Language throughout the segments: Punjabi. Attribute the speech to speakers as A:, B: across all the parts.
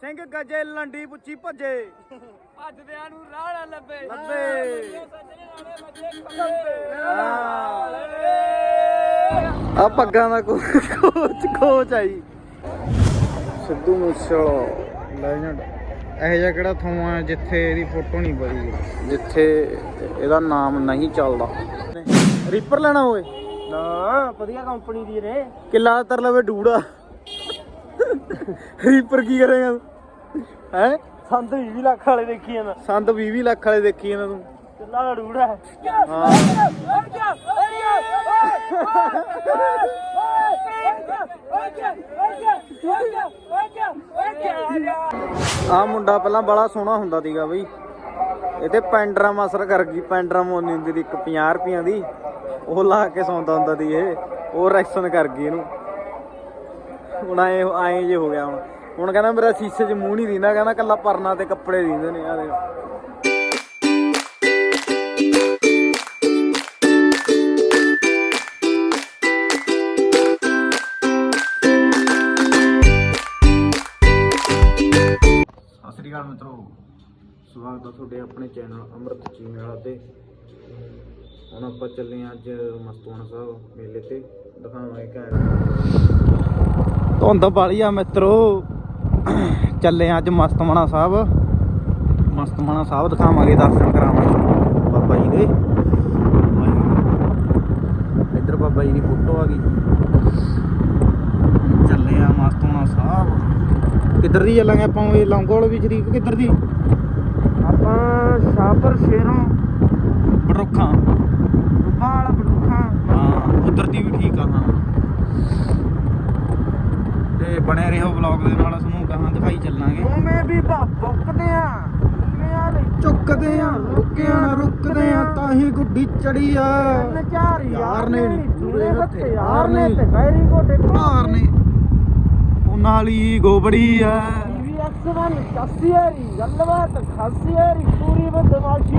A: ਸਿੰਘ ਗੱਜੇ ਲੰਡੀ ਪੁੱਛੀ ਭੱਜੇ।
B: ਭੱਜਦਿਆਂ ਨੂੰ ਰਾਹ ਨਾ ਲੱਭੇ।
A: ਲੱਭੇ। ਆ ਪੱਗਾਂ ਦਾ ਕੋਚ ਕੋਚ ਆਈ। ਸਿੱਧੂ ਮੂਸੇਵਾਲਾ ਲੈਜੈਂਡ ਇਹ ਜਿਹਾ ਕਿਹੜਾ ਥਾਂ ਜਿੱਥੇ ਇਹਦੀ ਫੋਟੋ ਨਹੀਂ ਪਈ ਜਿੱਥੇ ਇਹਦਾ ਨਾਮ ਨਹੀਂ ਚੱਲਦਾ। ਰੀਪਰ ਲੈਣਾ ਹੋਏ
B: ਨਾ ਵਧੀਆ ਕੰਪਨੀ ਦੀ ਰੇ
A: ਕਿੱਲਾ ਤਰ ਲਵੇ ਡੂੜਾ। ਰੀਪਰ ਕੀ ਕਰੇਗਾ? ਹੈ?
B: ਸੰਦ 20 ਲੱਖ ਵਾਲੇ ਦੇਖੀ ਜਾਂਦਾ।
A: ਸੰਦ 20 20 ਲੱਖ ਵਾਲੇ ਦੇਖੀ ਇਹਨਾਂ ਤੂੰ।
B: ਚੱਲਾ ਰੂੜਾ
A: ਹਾਂ। ਆ ਮੁੰਡਾ ਪਹਿਲਾਂ ਬੜਾ ਸੋਹਣਾ ਹੁੰਦਾ ਸੀਗਾ ਬਈ। ਇਹਦੇ ਪੈਂਡਰਮ ਅਸਰ ਕਰ ਗਈ ਪੈਂਡਰਮ ਹੋਣੀ ਹੁੰਦੀ ਸੀ ਇੱਕ 50 ਰੁਪਈਆਂ ਦੀ। ਉਹ ਲਾ ਕੇ ਸੌਂਦਾ ਹੁੰਦਾ ਸੀ ਇਹ। ਉਹ ਰੈਕਸ਼ਨ ਕਰ ਗਈ ਇਹਨੂੰ। ਹੁਣ ਆਏ ਆਏ ਜੇ ਹੋ ਗਿਆ ਹੁਣ। ਹੁਣ ਕਹਿੰਦਾ ਮੇਰਾ ਸੀਸੇ 'ਚ ਮੂੰਹ ਨਹੀਂ ਦਿੰਦਾ ਕਹਿੰਦਾ ਕੱਲਾ ਪਰਨਾ ਤੇ ਕੱਪੜੇ ਦਿੰਦੇ ਨੇ ਆ ਦੇ ਮਿੱਤਰੋ। ਸਵਾਗਤ ਹੈ ਤੁਹਾਡੇ ਆਪਣੇ ਚੈਨਲ ਅੰਮ੍ਰਿਤ ਚੀਮੇ ਵਾਲਾ ਤੇ। ਹੁਣ ਆਪਾਂ ਚੱਲੇ ਅੱਜ ਮਸਤੂਆਣਾ ਸਾਹਿਬ ਮੇਲੇ ਤੇ। ਦਿਖਾਵਾਂਗੇ ਘੈਂਟ ਧੁੰਦ ਬਾਲੀ ਆ ਮਿੱਤਰੋ। ਚੱਲੇ ਹਾਂ ਅੱਜ ਮਸਤਮਾਣਾ ਸਾਹਿਬ। ਮਸਤਮਾਣਾ ਸਾਹਿਬ ਦਿਖਾਵਾਂਗੇ ਦਰਸ਼ਨ ਕਰਾਵਾਂਗੇ। ਬਾਬਾ ਜੀ ਦੇ। ਇੱਧਰ ਬਾਬਾ ਜੀ ਦੀ ਫੋਟੋ ਆ ਗਈ। ਚੱਲੇ ਆ ਮਸਤਮਾਣਾ ਸਾਹਿਬ। ਕਿੱਧਰ ਦੀ ਚੱਲਾਂਗੇ ਆਪਾਂ ਇਹ ਲੌਂਗੋਲ ਵੀ ਸ਼ਰੀਕ ਕਿੱਧਰ ਦੀ?
B: ਆਪਾਂ ਸ਼ਾਪਰ ਸ਼ੇਰੋਂ।
A: ਬੜੋਖਾਂ।
B: ਬਾਲ ਬੜੂਖਾਂ।
A: ਹਾਂ ਉਧਰ ਦੀ ਵੀ ਠੀਕ ਆ ਹਾਂ। ਤੇ ਬਣੇ ਰਹੋ ਵਲੌਗ ਦੇ ਨਾਲ ਤੁਹਾਨੂੰ ਗਾਹਾਂ ਦਿਖਾਈ ਚੱਲਾਂਗੇ।
B: ਉਵੇਂ ਵੀ ਬੁੱਕਦੇ ਆ
A: ਚੁੱਕਦੇ ਆ ਰੁਕਿਆ ਨਾ ਰੁਕਦੇ ਆ ਤਾਂ ਹੀ ਗੁੱਡੀ ਚੜੀ ਆ। ਯਾਰ ਨੇ
B: ਪੂਰੇ ਹੱਥੇ
A: ਯਾਰ
B: ਯਾਰ ਨੇ। ਤੇ ਵੈਰੀ ਗੋਡੇ
A: ਭਾਰ ਨੇ। ਉਹ ਨਾਲੀ ਗੋਬੜੀ ਆ।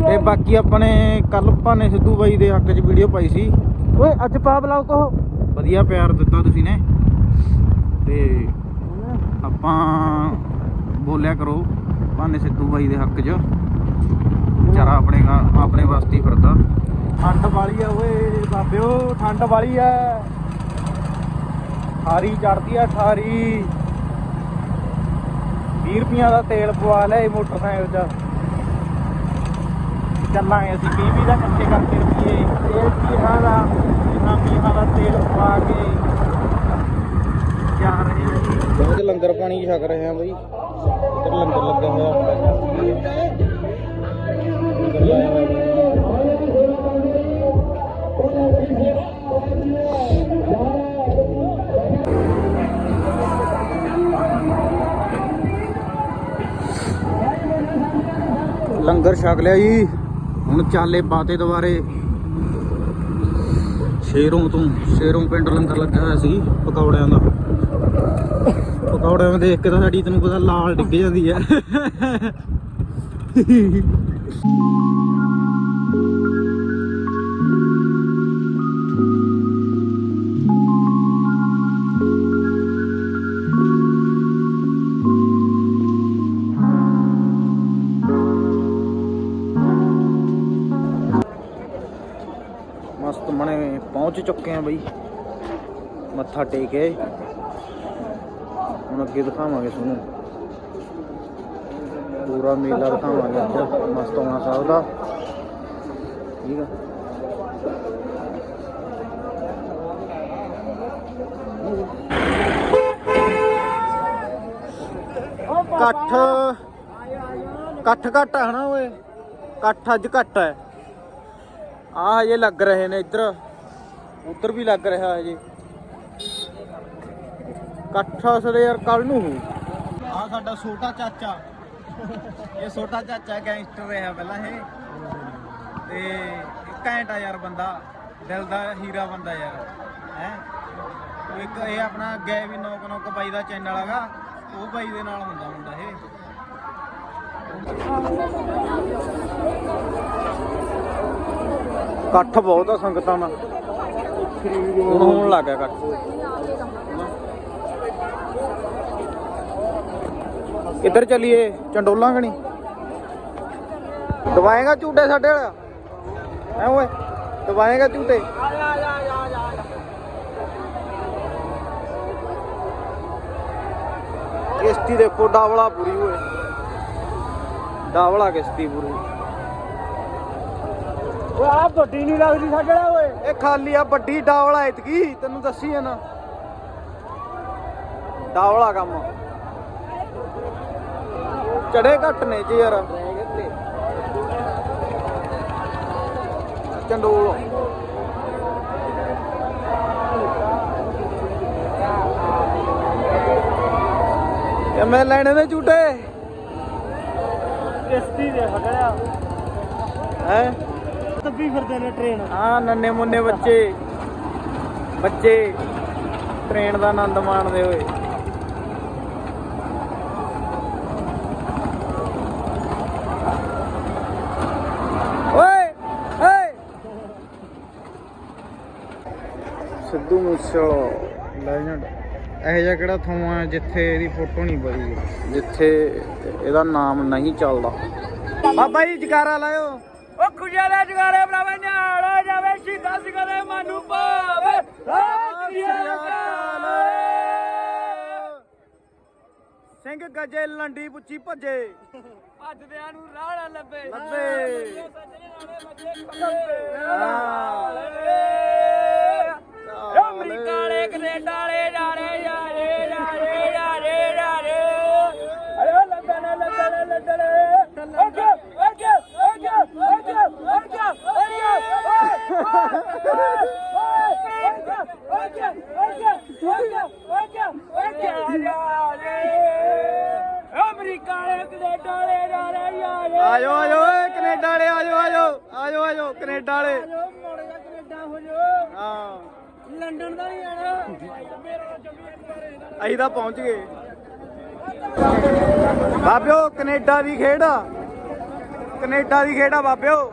A: ਤੇ ਬਾਕੀ ਆਪਣੇ ਕੱਲ ਭਾਨੇ ਸਿੱਧੂ ਬਾਈ ਦੇ ਹੱਕ 'ਚ ਵੀਡੀਓ ਪਾਈ ਸੀ।
B: ਓਏ ਅੱਜ ਪਾ ਬਲਾਓ ਕਹੋ।
A: ਵਧੀਆ ਪਿਆਰ ਦਿੱਤਾ ਤੁਸੀਂ ਨੇ। ਤੇ ਆਪਾਂ ਬੋਲਿਆ ਕਰੋ ਭਾਨੇ ਸਿੱਧੂ ਬਾਈ ਦੇ ਹੱਕ 'ਚ। ਵਿਚਾਰਾ ਆਪਣੇ ਆਪਣੇ ਵਾਸਤੇ ਹੀ ਫਿਰਦਾ। ਠੰਡ ਵਾਲੀ ਆ ਓਏ ਬਾਬਿਓ, ਠੰਡ ਵਾਲੀ ਆ। ਠਾਰੀ ਚੜਦੀ ਆ, ਠਾਰੀ। 20 ਰੁਪਈਆਂ ਦਾ ਤੇਲ ਪਵਾ ਲਿਆ ਇਹ ਮੋਟਰਸਾਈਕਲ 'ਚ। ਚੱਲਾਂਗੇ ਅਸੀਂ 20 20 ਦਾ ਇਕੱਠੇ ਕਰਕੇ ਰੁਪਈਏ। ਤੇਲ ਪੀਹਾਂ ਦਾ ਇਹਨਾਂ ਪੀਹਾਂ ਦਾ ਤੇਲ ਪਵਾ ਕੇ। ਬਹੁਤ ਲੰਗਰ ਪਾਣੀ ਛਕ ਰਹੇ ਆ ਬਈ। ਇੱਧਰ ਲੰਗਰ ਲੱਗਾ ਹੋਇਆ। ਲੰਗਰ ਛਕ ਲਿਆ ਜੀ। ਹੁਣ ਚਾਲੇ ਪਾਤੇ ਦੁਬਾਰੇ। ਸ਼ੇਰੋਂ ਤੋਂ, ਸ਼ੇਰੋਂ ਪਿੰਡ ਲੰਗਰ ਲੱਗਾ ਹੋਇਆ ਸੀ, ਪਕੌੜਿਆਂ ਦਾ। ਪਕੌੜਿਆਂ ਨੂੰ ਦੇਖ ਕੇ ਤਾਂ ਸਾਡੀ ਤੈਨੂੰ ਪਤਾ ਲਾਲ ਡਿੱਗ ਜਾਂਦੀ ਹੈ ਮਸਤ ਮਣੇ ਪਹੁੰਚ ਚੁੱਕੇ ਆ ਬਈ। ਮੱਥਾ ਟੇਕੇ ਹੁਣ ਅੱਗੇ ਦਿਖਾਵਾਂਗੇ ਤੁਹਾਨੂੰ। ਪੂਰਾ ਮੇਲਾ ਦਿਖਾਵਾਂਗੇ ਅੱਜ ਮਸਤੋਣਾ ਸਾਹਿਬ ਦਾ। ਠੀਕ ਆ। ਇਕੱਠ ਇਕੱਠ ਘੱਟ ਹੈ ਨਾ ਓਏ। ਇਕੱਠ ਅੱਜ ਘੱਟ ਹੈ ਆ ਹਜੇ ਲੱਗ ਰਹੇ ਨੇ ਇੱਧਰ। ਉੱਧਰ ਵੀ ਲੱਗ ਰਿਹਾ ਹਜੇ। ਇਕੱਠਾ ਸਰੇ ਯਾਰ ਕੱਲ ਨੂੰ। ਹੋ ਆ ਸਾਡਾ ਛੋਟਾ ਚਾਚਾ। ਇਹ ਛੋਟਾ ਚਾਚਾ ਗੈਂਗਸਟਰ ਰਿਹਾ ਪਹਿਲਾਂ ਇਹ। ਤੇ ਘੈਂਟਾ ਯਾਰ ਬੰਦਾ। ਦਿਲ ਦਾ ਹੀਰਾ ਬੰਦਾ ਯਾਰ। ਹੈ? ਇੱਕ ਇਹ ਆਪਣਾ ਗਏ ਵੀ ਨੌਕ ਨੌਕ ਬਾਈ ਦਾ ਚੈਨਲ ਹੈਗਾ। ਉਹ ਬਾਈ ਦੇ ਨਾਲ ਹੁੰਦਾ ਮੁੰਡਾ ਇਹ। ਇਕੱਠ ਬਹੁਤ ਆ ਸੰਗਤਾਂ ਦਾ ਹੁਣ ਲੱਗ ਇਕੱਠ। ਕਿੱਧਰ ਚੱਲੀਏ? ਚੰਡੋਲਾਂ ਕਣੀ? ਦਵਾਏਗਾ ਝੂਟੇ ਸਾਡੇ ਵਾਲਾ? ਹੈ ਓਏ ਦਵਾਏਗਾ ਝੂਟੇ? ਕਿਸ਼ਤੀ ਦੇਖੋ ਡਾਵਲਾ ਪੂਰੀ ਓਏ। ਡਾਵਲਾ ਕਿਸ਼ਤੀ ਪੂਰੀ।
B: ਓਏ ਆ ਵੱਡੀ ਨਹੀਂ ਲੱਗਦੀ ਸਾਡੇ ਵਾਲਾ ਓਏ।
A: ਇਹ ਖਾਲੀ ਆ ਵੱਡੀ ਡਾਵਲਾ ਇਤਕੀ ਤੈਨੂੰ ਦੱਸੀ ਆ ਨਾ। ਡਾਵਲਾ ਕੰਮ। ਚੜੇ ਘੱਟ ਨੇ ਜੀ ਯਾਰ। ਚੰਡੋਲ। ਇਹ ਮੈਂ ਲੈਣੇ ਨੇ ਝੂਟੇ।
B: ਕਿਸ਼ਤੀ ਦੇ ਫੜਿਆ।
A: ਹੈ?
B: ਤੱਬੀ ਫਿਰਦੇ ਨੇ ਟ੍ਰੇਨ
A: ਆ ਨੰਨੇ ਮੁੰਨੇ ਬੱਚੇ। ਬੱਚੇ। ਟ੍ਰੇਨ ਦਾ ਆਨੰਦ ਮਾਣਦੇ ਹੋਏ ਓਏ ਓਏ ਮੂਸੇਵਾਲਾ ਲੈਜੈਂਡ ਇਹ ਜਿਹਾ ਕਿਹੜਾ ਥਾਂ ਆ ਜਿੱਥੇ ਇਹਦੀ ਫੋਟੋ ਨਹੀਂ ਬਣੀ? ਜਿੱਥੇ ਇਹਦਾ ਨਾਮ ਨਹੀਂ ਚੱਲਦਾ। ਬਾਬਾ ਜੀ ਜਕਾਰਾ ਲਾਇਓ।
B: ਓ ਖੁਸ਼ੀਆਂ ਦੇ ਜਗਾਰੇ ਬਣਾਵੇ ਨਿਹਾਲ ਜਾਵੇ ਸ਼ੀਦਾ ਸਿਗਰੇ ਮਾਨੂ ਪਾਵੇ ਸਤਿ
A: ਸਿੰਘ ਗੱਜੇ ਲੰਡੀ ਪੁੱਛੀ ਭੱਜੇ।
B: ਭੱਜਦਿਆਂ ਨੂੰ ਰਾਹ ਨਾ ਲੱਭੇ।
A: ਲੱਭੇ।
B: ਅਮਰੀਕਾ ਵਾਲੇ ਕੈਨੇਡਾ ਵਾਲੇ ਜਾਣੇ ਜਾਰੇ ਜਾਰੇ ਜਾਰੇ ਜਾਰੇ ਅਰੇ ਲੱਦਣ ਲੱਦਣ ਲੱਦਣ okay okay okay okay okay America ਵਾਲੇ ਕੈਨੇਡਾ ਵਾਲੇ ਜਾਰੇ ਜਾਰੇ
A: ਆਜੋ ਆਜੋ ਓਏ ਕੈਨੇਡਾ ਵਾਲੇ ਆਜੋ ਆਜੋ ਆਜੋ ਆਜੋ ਕੈਨੇਡਾ ਵਾਲੇ
B: ਮੋੜ ਜਾ ਕੈਨੇਡਾ ਹੋ ਜਾ
A: ਹਾਂ
B: ਲੰਡਨ ਦਾ ਨਹੀਂ ਆਣਾ
A: ਅਸੀਂ ਤਾਂ ਪਹੁੰਚ ਗਏ। ਬਾਬਿਓ ਕੈਨੇਡਾ ਦੀ ਖੇਡ ਆ। ਕੈਨੇਡਾ ਦੀ ਖੇਡ ਆ ਬਾਬਿਓ।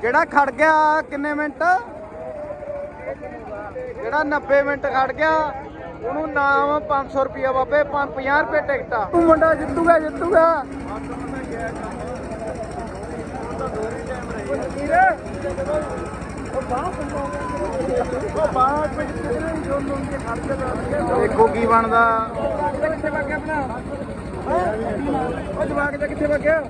A: ਜਿਹੜਾ ਖੜ ਗਿਆ? ਕਿੰਨੇ ਮਿੰਟ? ਜਿਹੜਾ 90 ਮਿੰਟ ਖੜ ਗਿਆ? ਉਹਨੂੰ ਨਾਮ 500 ਰੁਪਿਆ ਬਾਬੇ 50 ਰੁਪਏ ਟਿਕਟ ਆ। ਤੂੰ ਮੁੰਡਾ ਜਿੱਤੂਗਾ ਜਿੱਤੂਗਾ। ਦੇਖੋ ਕੀ ਬਣਦਾ।
B: ਕਿੱਥੇ ਵਗ ਗਿਆ ਆਪਣਾ ਉਹ ਜਵਾਕ ਜਾ ਕਿੱਥੇ ਵਗ ਗਿਆ ਉਹ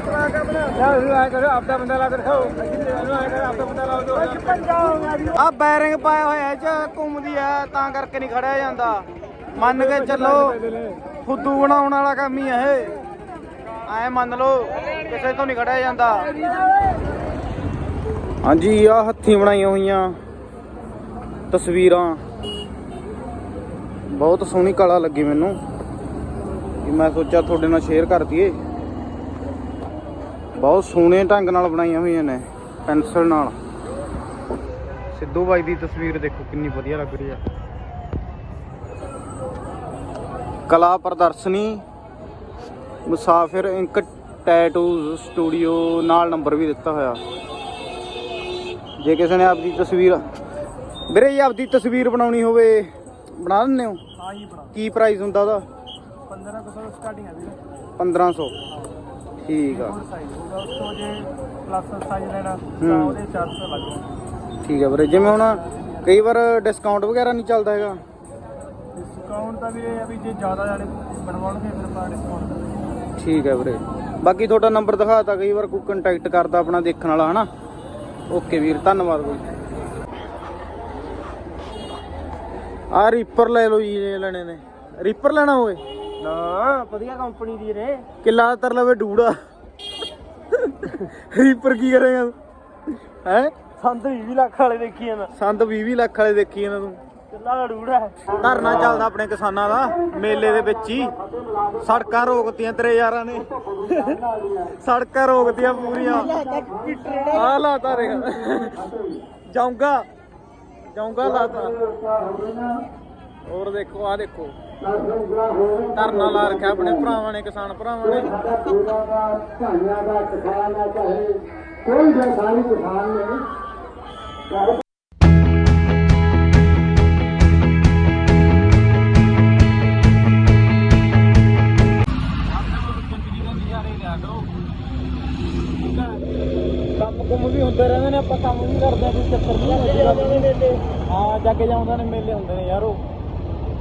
B: ਜਵਾਕ ਆਪਣਾ ਯਾਰ ਆਇਆ ਕਰੋ ਆਪਦਾ ਬੰਦਾ ਲਾ ਕੇ ਦਿਖਾਓ ਆਪਦਾ ਬੰਦਾ ਲਾ ਦਿਓ
A: ਆ ਬੈਰਿੰਗ ਪਾਇਆ ਹੋਇਆ ਚ, ਘੁੰਮਦੀ ਆ, ਤਾਂ ਕਰਕੇ ਨਹੀਂ ਖੜਿਆ ਜਾਂਦਾ। ਮੰਨ ਕੇ ਚੱਲੋ, ਫੁੱਦੂ ਬਣਾਉਣ ਵਾਲਾ ਕੰਮ ਹੀ ਆ ਇਹ। ਐ ਮੰਨ ਲਓ, ਕਿਸੇ ਤੋਂ ਨਹੀਂ ਖੜਿਆ ਜਾਂਦਾ। ਹਾਂਜੀ ਆ ਹੱਥੀਂ ਬਣਾਈਆਂ ਹੋਈਆਂ ਤਸਵੀਰਾਂ। ਬਹੁਤ ਸੋਹਣੀ ਕਲਾ ਲੱਗੀ ਮੈਨੂੰ। ਕਿ ਮੈਂ ਸੋਚਿਆ ਤੁਹਾਡੇ ਨਾਲ ਸ਼ੇਅਰ ਕਰ ਦਈਏ। ਬਹੁਤ ਸੋਹਣੇ ਢੰਗ ਨਾਲ ਬਣਾਈਆਂ ਹੋਈਆਂ ਨੇ ਪੈਨਸਲ ਨਾਲ। ਸਿੱਧੂ ਬਾਈ ਦੀ ਤਸਵੀਰ ਦੇਖੋ, ਕਿੰਨੀ ਵਧੀਆ ਲੱਗ ਰਹੀ ਹੈ ਕਲਾ ਪ੍ਰਦਰਸ਼ਨੀ, ਮੁਸਾਫਿਰ ਇੰਕ ਟੈਟੂਜ਼ ਸਟੂਡੀਓ ਨਾਲ ਨੰਬਰ ਵੀ ਦਿੱਤਾ ਹੋਇਆ। ਜੇ ਕਿਸੇ ਨੇ ਆਪਦੀ ਤਸਵੀਰ ਵੀਰੇ ਜੀ ਆਪਦੀ ਤਸਵੀਰ ਬਣਾਉਣੀ ਹੋਵੇ ਬਣਾ ਦਿੰਦੇ ਹੋ?
B: ਹਾਂ ਜੀ ਬਣਾ
A: ਕੀ ਪ੍ਰਾਈਸ ਹੁੰਦਾ ਉਹਦਾ?
B: 1500 ਸਟਾਰਟਿੰਗ ਹੈ ਵੀਰੇ।
A: 1500 ਠੀਕ ਆ।
B: ਉਸ ਤੋਂ ਜੇ ਪਲੱਸ ਸਾਈਜ਼ ਲੈਣਾ ਤਾਂ
A: ਹੂੰ।
B: ਉਹਦੇ 400 ਲੱਗਦਾ
A: ਠੀਕ ਆ ਵੀਰੇ ਜਿਵੇਂ ਹੁਣ ਕਈ ਵਾਰ ਡਿਸਕਾਊਂਟ ਵਗੈਰਾ ਨਹੀਂ ਚੱਲਦਾ ਹੈਗਾ।
B: ਡਿਸਕਾਊਂਟ ਤਾਂ ਵੀ ਇਹ ਹੈ ਵੀ ਜੇ ਜ਼ਿਆਦਾ ਜਾਣੇ ਬਣਵਾਉਣਗੇ ਫਿਰ ਆਪਾਂ ਡਿਸਕਾਊਂਟ
A: ਠੀਕ ਹੈ ਵੀਰੇ। ਬਾਕੀ ਤੁਹਾਡਾ ਨੰਬਰ ਦਿਖਾਤਾ ਕਈ ਵਾਰ ਕੋਈ ਕੰਟੈਕਟ ਕਰਦਾ ਆਪਣਾ ਦੇਖਣ ਵਾਲਾ ਹਨਾ? ਓਕੇ ਵੀਰ ਧੰਨਵਾਦ ਬਾਈ। ਆ ਰੀਪਰ ਲੈ ਲਓ ਜੀ ਜੇ ਲੈਣੇ ਨੇ। ਰੀਪਰ ਲੈਣਾ ਹੋਵੇ
B: ਨਾ ਵਧੀਆ ਕੰਪਨੀ ਦੀ ਰੇ
A: ਕਿੱਲਾ ਤਰ ਲਵੇ ਡੂੜਾ। ਰੀਪਰ ਕੀ ਕਰੇਗਾ ਹੈ?
B: ਸੰਦ 20 ਲੱਖ ਵਾਲੇ ਦੇਖੀ ਜਾਂਦਾ।
A: ਸੰਦ 20 20 ਲੱਖ ਵਾਲੇ ਦੇਖੀ ਇਹਨਾਂ ਤੂੰ। ਧਰਨਾ ਚੱਲਦਾ ਆਪਣੇ ਕਿਸਾਨਾਂ ਦਾ ਮੇਲੇ ਦੇ ਵਿੱਚ ਹੀ। ਸੜਕਾਂ ਰੋਕਤੀਆਂ ਤੇਰੇ ਯਾਰਾਂ ਨੇ। ਸੜਕਾਂ ਰੋਕਤੀਆਂ ਪੂਰੀਆਂ। ਆ ਲਾਤਾ ਰੇ ਜਾਊਂਗਾ। ਜਾਊਂਗਾ ਲਾਤਾ। ਹੋਰ ਦੇਖੋ ਆ ਦੇਖੋ। ਧਰਨਾ ਲਾ ਰੱਖਿਆ ਆਪਣੇ ਭਰਾਵਾਂ ਨੇ ਕਿਸਾਨ ਭਰਾਵਾਂ ਨੇ।
C: ਝਾਈਆਂ ਦਾ ਕਿਸਾਨ ਨਾ।
A: ਹੁੰਦੇ ਰਹਿੰਦੇ ਨੇ ਆਪਾਂ ਕੰਮ ਵੀ ਕਰਦੇ ਆ ਕੋਈ ਚੱਕਰ ਨਹੀਂ ਹਾਂ ਜੱਗ ਜਾਉਂਦੇ ਨੇ ਮੇਲੇ ਹੁੰਦੇ ਨੇ ਯਾਰ। ਉਹ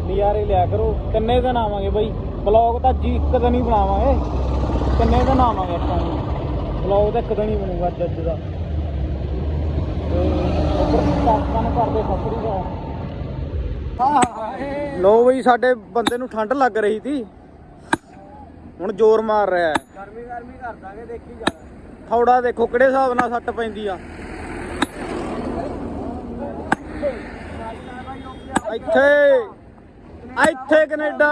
A: ਨਜ਼ਾਰੇ ਲਿਆ ਕਰੋ। ਕਿੰਨੇ ਦਿਨ ਆਵਾਂਗੇ ਬਈ? ਬਲੌਗ ਤਾਂ ਜੀ ਇੱਕ ਦਿਨ ਹੀ ਬਣਾਵਾਂਗੇ। ਕਿੰਨੇ ਦਿਨ ਆਵਾਂਗੇ ਆਪਾਂ ਬਲੌਗ ਤਾਂ ਇੱਕ ਦਿਨ ਹੀ ਬਣੂਗਾ ਅੱਜ ਅੱਜ ਦਾ। ਲੋ ਬਈ ਸਾਡੇ ਬੰਦੇ ਨੂੰ ਠੰਡ ਲੱਗ ਰਹੀ ਸੀ। ਹੁਣ ਜ਼ੋਰ ਮਾਰ ਰਿਹਾ। ਹੈ
B: ਗਰਮੀ ਗਰਮੀ ਕਰ ਦਾਂਗੇ ਦੇਖੀ ਜਾ।
A: ਥੋੜਾ ਦੇਖੋ ਕਿਹੜੇ ਹਿਸਾਬ ਨਾਲ ਸੱਟ ਪੈਂਦੀ ਆ। ਇੱਥੇ ਇੱਥੇ ਕੈਨੇਡਾ,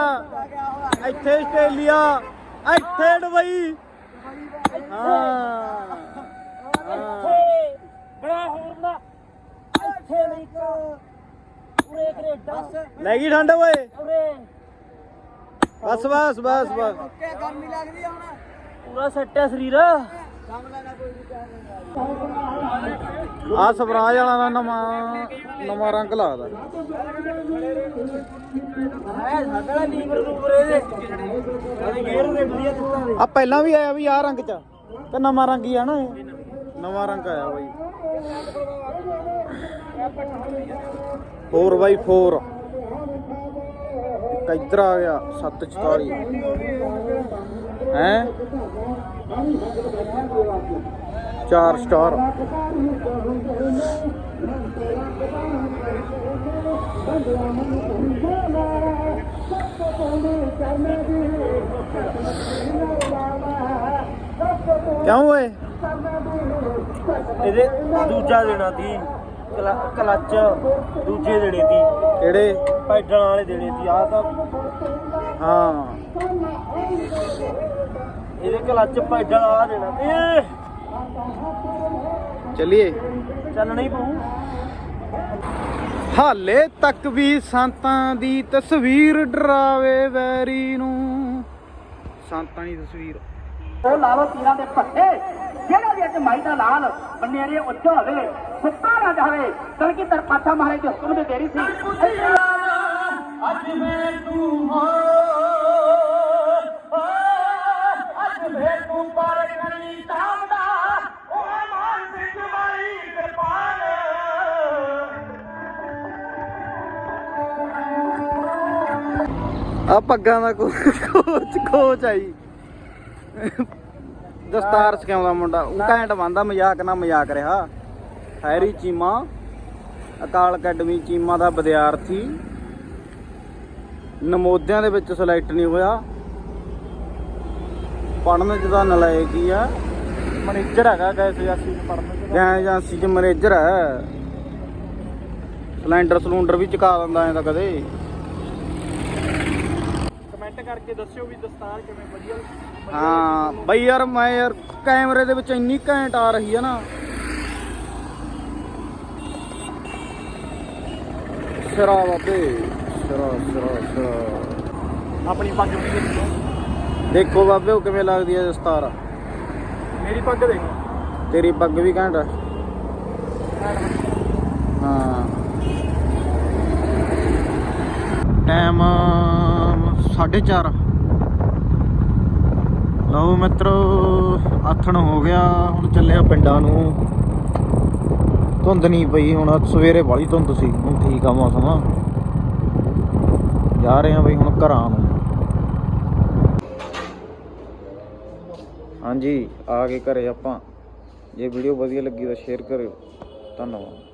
A: ਇੱਥੇ ਆਸਟ੍ਰੇਲੀਆ, ਇੱਥੇ ਦੁਬਈ। ਹਾਂ।
B: ਬੜਾ ਹੋਰ ਬੜਾ ਇੱਥੇ ਨਹੀਂ ਕੋ ਕੈਨੇਡਾ
A: ਲੈ ਗਈ ਠੰਡ ਓਏ।
B: ਉਰੇ
A: ਬਸ ਬਸ ਬਸ ਬਸ।
B: ਗਰਮੀ ਲੱਗਦੀ ਆ ਹੁਣ ਪੂਰਾ ਸੈੱਟ ਸਰੀਰ।
A: ਆ ਸਵਰਾਜ ਵਾਲਾ ਦਾ ਨਵਾਂ ਨਵਾਂ ਰੰਗ ਲੱਗਦਾ
B: ਹੈ
A: ਆ ਪਹਿਲਾਂ ਵੀ ਆਇਆ ਵੀ ਆ ਰੰਗ ਚ, ਤੇ ਨਵਾਂ ਰੰਗ ਹੀ ਆ ਨਾ ਇਹ। ਨਵਾਂ ਰੰਗ ਆਇਆ ਬਾਈ। 4x4 ਇੱਕ ਇੱਧਰ ਆ ਗਿਆ 744 ਹੈ? 4 ਸਟਾਰ। ਕਿਉਂ ਓਏ?
B: ਇਹਦੇ ਦੂਜਾ ਦੇਣਾ ਸੀ ਕਲੱਚ ਦੂਜੇ ਦੇਣੇ ਸੀ
A: ਕਿਹੜੇ?
B: ਪੈਡਲ ਵਾਲੇ ਦੇਣੇ ਸੀ ਆਹ ਤਾਂ
A: ਹਾਂ।
B: ਇਹਦੇ ਕਲੱਚ ਪੈਡਲ ਵਾਲਾ ਦੇਣਾ ਸੀ
A: ਚੱਲੀਏ।
B: ਚੱਲਣਾ ਹੀ ਪਊ।
A: ਹਾਲੇ ਤੱਕ ਵੀ ਸੰਤਾਂ ਦੀ ਤਸਵੀਰ ਡਰਾਵੇ ਵੈਰੀ ਨੂੰ। ਸੰਤਾਂ ਦੀ ਤਸਵੀਰ।
D: ਉਹ ਲਾਲੋ ਤੀਰਾਂ ਦੇ ਪੱਟੇ ਜਿਹੜਾ ਵੀ ਅੱਜ ਮਾਈ ਦਾ ਲਾਲ ਬੰਨੇਰੇ ਉੱਚਾ ਹੋਵੇ। ਸੁੱਤਾ ਨਾ ਜਾਵੇ ਤਰ ਪਾਛਾ ਮਹਾਰਾਜ ਦੇ ਹੁਕਮ ਦੇ ਦੇਰੀ ਸੀ।
A: ਆ ਪੱਗਾਂ ਦਾ ਕੋਚ ਕੋਚ ਆਈ ਦਸਤਾਰ ਸਿਖਾਉਂਦਾ ਮੁੰਡਾ। ਉਹ ਘੈਂਟ ਬੰਦਾ ਮਜ਼ਾਕ ਨਾ ਮਜ਼ਾਕ ਰਿਹਾ। ਹੈਰੀ ਚੀਮਾ ਅਕਾਲ ਅਕੈਡਮੀ ਚੀਮਾ ਦਾ ਵਿਦਿਆਰਥੀ। ਨਮੋਦਿਆਂ ਦੇ ਵਿੱਚ ਸਿਲੈਕਟ ਨਹੀਂ ਹੋਇਆ। ਪੜਨ ਚ ਤਾਂ ਨਲਾਇਕ ਹੀ ਆ। ਮੈਨੇਜਰ ਹੈਗਾ ਗੈਸ ਏਜੰਸੀ ਚ ਪੜਨ ਚ। ਗੈਸ ਏਜੰਸੀ ਚ ਮੈਨੇਜਰ ਹੈ। ਸਿਲੰਡਰ ਸਲੂੰਡਰ ਵੀ ਚੁਕਾ ਦਿੰਦਾ ਐ ਤਾਂ ਕਦੇ।
B: ਕਰਕੇ ਦੱਸਿਓ ਵੀ ਦਸਤਾਰ ਕਿਵੇਂ ਵਧੀਆ
A: ਹਾਂ ਬਈ ਯਾਰ ਮੈਂ ਯਾਰ ਕੈਮਰੇ ਦੇ ਵਿੱਚ ਇੰਨੀ ਘੈਂਟ ਆ ਰਹੀ ਹੈ ਨਾ। ਸਿਰਾ ਬਾਬੇ ਸਿਰਾ ਸਿਰਾ ਸਿਰਾ।
B: ਆਪਣੀ ਪੱਗ ਵੀ ਦੇਖੋ
A: ਦੇਖੋ ਬਾਬੇ ਉਹ ਕਿਵੇਂ ਲੱਗਦੀ ਹੈ ਦਸਤਾਰ।
B: ਮੇਰੀ ਪੱਗ ਦੇਖੋ।
A: ਤੇਰੀ ਪੱਗ ਵੀ ਘੈਂਟ ਆ। ਹਾਂ। ਟਾਈਮ 4:30 ਲਓ ਮਿੱਤਰੋ, ਆਥਣ ਹੋ ਗਿਆ। ਹੁਣ ਚੱਲਿਆ ਪਿੰਡਾਂ ਨੂੰ। ਧੁੰਦ ਨਹੀਂ ਪਈ, ਹੁਣ ਸਵੇਰੇ ਵਾਲੀ ਧੁੰਦ ਸੀ। ਹੁਣ ਠੀਕ ਆ ਮੌਸਮ। ਜਾ ਰਹੇ ਆ ਬਈ ਹੁਣ ਘਰਾਂ ਨੂੰ। ਹਾਂਜੀ, ਆ ਕੇ ਘਰੇ ਆਪਾਂ। ਜੇ ਵੀਡੀਓ ਵਧੀਆ ਲੱਗੀ ਤਾਂ ਸ਼ੇਅਰ ਕਰਿਓ। ਧੰਨਵਾਦ।